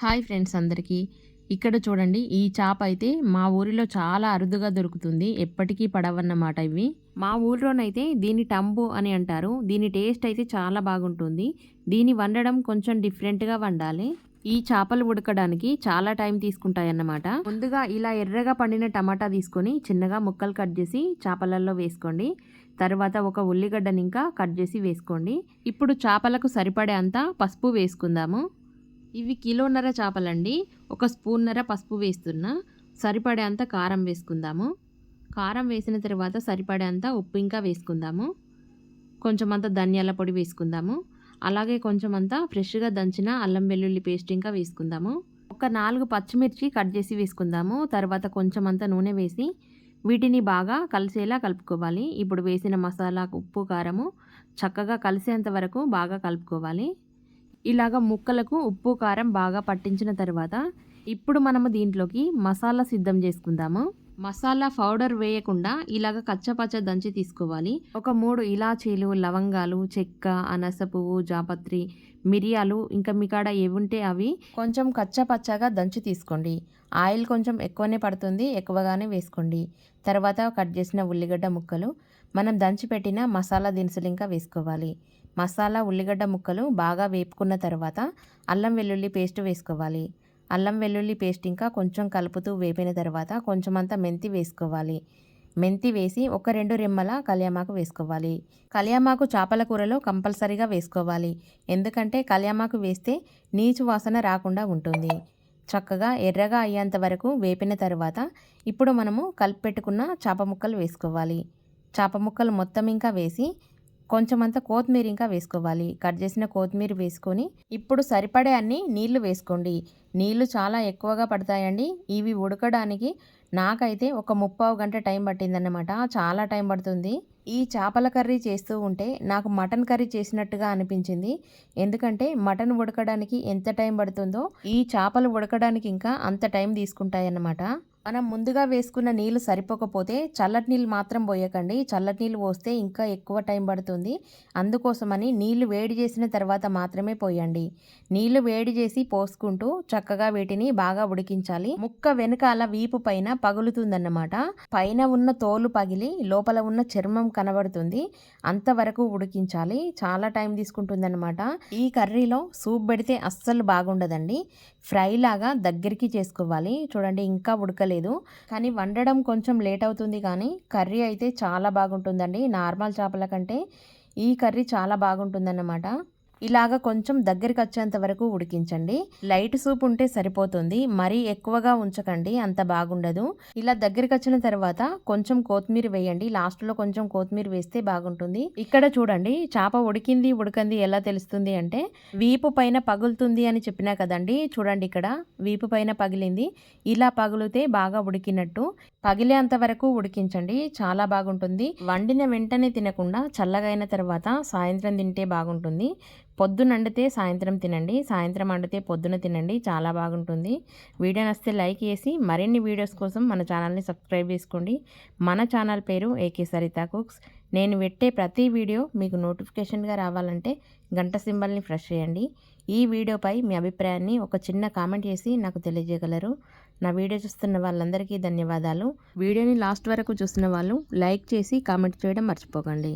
Hi friends అందరికీ. ఇక్కడ చూడండి ఈ చేప అయితే మా ఊరిలో చాలా అరుదుగా దొరుకుతుంది. ఎప్పటికీ పడవన్నమాట ఇవి. మా ఊరిలోనైతే దీని టంబు అని అంటారు. దీని టేస్ట్ అయితే చాలా బాగుంటుంది. దీన్ని వండడం కొంచెం డిఫరెంట్గా వండాలి. ఈ చేపలు ఉడకడానికి చాలా టైం తీసుకుంటాయి అన్నమాట ముందుగా ఇలా ఎర్రగా పండిన టమాటా తీసుకొని చిన్నగా ముక్కలు కట్ చేసి చేపలలో వేసుకోండి. తర్వాత ఒక ఉల్లిగడ్డని ఇంకా కట్ చేసి వేసుకోండి. ఇప్పుడు చేపలకు సరిపడే అంత పసుపు వేసుకుందాము. ఇవి కిలోన్నర చేపలండి. ఒక స్పూన్నర పసుపు వేస్తున్నా. సరిపడే అంత కారం వేసుకుందాము. కారం వేసిన తర్వాత సరిపడే అంత ఉప్పు ఇంకా వేసుకుందాము. కొంచెం అంత ధనియాల పొడి వేసుకుందాము. అలాగే కొంచెం అంతా ఫ్రెష్గా దంచిన అల్లం వెల్లుల్లి పేస్ట్ ఇంకా వేసుకుందాము. ఒక నాలుగు పచ్చిమిర్చి కట్ చేసి వేసుకుందాము. తర్వాత కొంచెం అంత నూనె వేసి వీటిని బాగా కలిసేలా కలుపుకోవాలి. ఇప్పుడు వేసిన మసాలా ఉప్పు కారము చక్కగా కలిసేంత వరకు బాగా కలుపుకోవాలి. ఇలాగ ముక్కలకు ఉప్పు కారం బాగా పట్టించిన తర్వాత ఇప్పుడు మనము దీంట్లోకి మసాలా సిద్ధం చేసుకుందాము. మసాలా పౌడర్ వేయకుండా ఇలాగ కచ్చపచ్చ దంచి తీసుకోవాలి. ఒక మూడు ఇలాచీలు లవంగాలు చెక్క అనస పువ్వు జాపత్రి మిరియాలు ఇంకా మీ కాడ ఏవుంటే అవి కొంచెం కచ్చపచ్చగా దంచి తీసుకోండి. ఆయిల్ కొంచెం ఎక్కువనే పడుతుంది ఎక్కువగానే వేసుకోండి. తర్వాత కట్ చేసిన ఉల్లిగడ్డ ముక్కలు. మనం దంచి పెట్టిన మసాలా దినుసులు ఇంకా వేసుకోవాలి. మసాలా ఉల్లిగడ్డ ముక్కలు బాగా వేపుకున్న తర్వాత అల్లం వెల్లుల్లి పేస్ట్ వేసుకోవాలి. అల్లం వెల్లుల్లి పేస్ట్ ఇంకా కొంచెం కలుపుతూ వేపిన తర్వాత కొంచెం అంత మెంతి వేసుకోవాలి. మెంతి వేసి ఒక రెండు రెమ్మల కళ్యామాకు వేసుకోవాలి. కళ్యామాకు చేపల కూరలో కంపల్సరీగా వేసుకోవాలి. ఎందుకంటే కళ్యామాకు వేస్తే నీచు వాసన రాకుండా ఉంటుంది. చక్కగా ఎర్రగా అయ్యేంత వరకు వేపిన తర్వాత ఇప్పుడు మనము కలిపి పెట్టుకున్న చేప ముక్కలు వేసుకోవాలి. చేప ముక్కలు మొత్తం ఇంకా వేసి కొంచెం అంత కొత్తిమీర ఇంకా వేసుకోవాలి. కట్ చేసిన కొత్తిమీర వేసుకొని ఇప్పుడు సరిపడే అన్ని నీళ్ళు వేసుకోండి. నీళ్ళు చాలా ఎక్కువగా పడతాయండి. ఇవి ఉడకడానికి నాకైతే ఒక ముప్పావు గంట టైం పట్టిందన్నమాట. చాలా టైం పడుతుంది. ఈ చేపల కర్రీ చేస్తూ ఉంటే నాకు మటన్ కర్రీ చేసినట్టుగా అనిపించింది. ఎందుకంటే మటన్ ఉడకడానికి ఎంత టైం పడుతుందో ఈ చేపలు ఉడకడానికి ఇంకా అంత టైం తీసుకుంటాయన్నమాట. మనం ముందుగా వేసుకున్న నీళ్ళు సరిపోకపోతే చల్లటి నీళ్ళు మాత్రం పోయకండి. చల్లటి నీళ్ళు పోస్తే ఇంకా ఎక్కువ టైం పడుతుంది. అందుకోసమని నీళ్ళు వేడి చేసిన తర్వాత మాత్రమే పోయండి. నీళ్ళు వేడి చేసి పోసుకుంటూ చక్కగా వీటిని బాగా ఉడికించాలి. ముక్క వెనకాల వీపు పైన పగులుతుందన్నమాట. పైన ఉన్న తోలు పగిలి లోపల ఉన్న చర్మం కనబడుతుంది. అంతవరకు ఉడికించాలి. చాలా టైం తీసుకుంటుందన్నమాట. ఈ కర్రీలో సూప్ పెడితే అస్సలు బాగుండదండి. ఫ్రై లాగా దగ్గరికి చేసుకోవాలి. చూడండి ఇంకా ఉడకలేదు. కానీ వండడం కొంచెం లేట్ అవుతుంది కానీ కర్రీ అయితే చాలా బాగుంటుందండి. నార్మల్ చేపల కంటే ఈ కర్రీ చాలా బాగుంటుందన్నమాట. ఇలాగ కొంచెం దగ్గరికి వచ్చేంత వరకు ఉడికించండి. లైట్ సూప్ ఉంటే సరిపోతుంది. మరీ ఎక్కువగా ఉంచకండి. అంత బాగుండదు. ఇలా దగ్గరికి వచ్చిన తర్వాత కొంచెం కొత్తిమీర వేయండి. లాస్ట్లో కొంచెం కొత్తిమీర వేస్తే బాగుంటుంది. ఇక్కడ చూడండి చేప ఉడికింది ఉడకంది ఎలా తెలుస్తుంది అంటే వీపు పైన పగులుతుంది అని చెప్పినా కదండి. చూడండి ఇక్కడ వీపు పైన పగిలింది. ఇలా పగిలితే బాగా ఉడికినట్టు. పగిలేంత వరకు ఉడికించండి. చాలా బాగుంటుంది. వండిన వెంటనే తినకుండా చల్లగైన తర్వాత సాయంత్రం తింటే బాగుంటుంది. పొద్దున వండితే సాయంత్రం తినండి సాయంత్రం వండితే పొద్దున తినండి చాలా బాగుంటుంది. వీడియో నచ్చితే లైక్ చేసి మరిన్ని వీడియోస్ కోసం మన ఛానల్ని సబ్స్క్రైబ్ చేసుకోండి. మన ఛానల్ పేరు ఏకే సరితా కుక్స్. నేను పెట్టే ప్రతి వీడియో మీకు నోటిఫికేషన్గా రావాలంటే గంట సింబల్ని ఫ్రెష్ చేయండి. ఈ వీడియోపై మీ అభిప్రాయాన్ని ఒక చిన్న కామెంట్ చేసి నాకు తెలియజేయగలరు. నా వీడియో చూస్తున్న వాళ్ళందరికీ ధన్యవాదాలు. వీడియోని లాస్ట్ వరకు చూస్తున్న వాళ్ళు లైక్ చేసి కామెంట్ చేయడం మర్చిపోకండి.